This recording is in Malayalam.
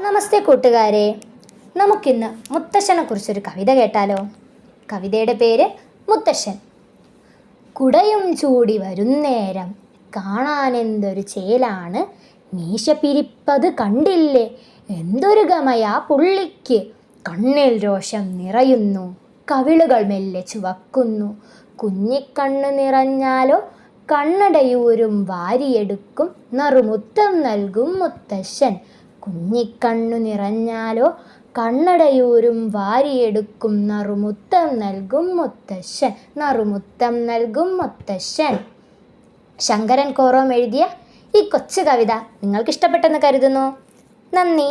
നമസ്തേ കൂട്ടുകാരെ. നമുക്കിന്ന് മുത്തശ്ശനെ കുറിച്ചൊരു കവിത കേട്ടാലോ? കവിതയുടെ പേര് മുത്തശ്ശൻ. കുടയും ചൂടി വരുന്നേരം കാണാനെന്തൊരു ചേലാണ്. മീശ പിരിപ്പത് കണ്ടില്ലേ? എന്തൊരു ഗമയാ പുള്ളിക്ക്. കണ്ണിൽ രോഷം നിറയുന്നു. കവിളുകൾ മെല്ലെ ചുവക്കുന്നു. കുഞ്ഞിക്കണ്ണ് നിറഞ്ഞാലോ? കണ്ണടയൂരും വാരിയെടുക്കും. നറുമുത്തം നൽകും മുത്തശ്ശൻ. കുഞ്ഞിക്കണ്ണു നിറഞ്ഞാലോ? കണ്ണടയൂരും വാരിയെടുക്കും നറുമുത്തം നൽകും മുത്തശ്ശൻ നറുമുത്തം നൽകും മുത്തശ്ശൻ. ശങ്കരൻ കോറോം എഴുതിയ ഈ കൊച്ചു കവിത നിങ്ങൾക്ക് ഇഷ്ടപ്പെട്ടെന്ന് കരുതുന്നു. നന്ദി.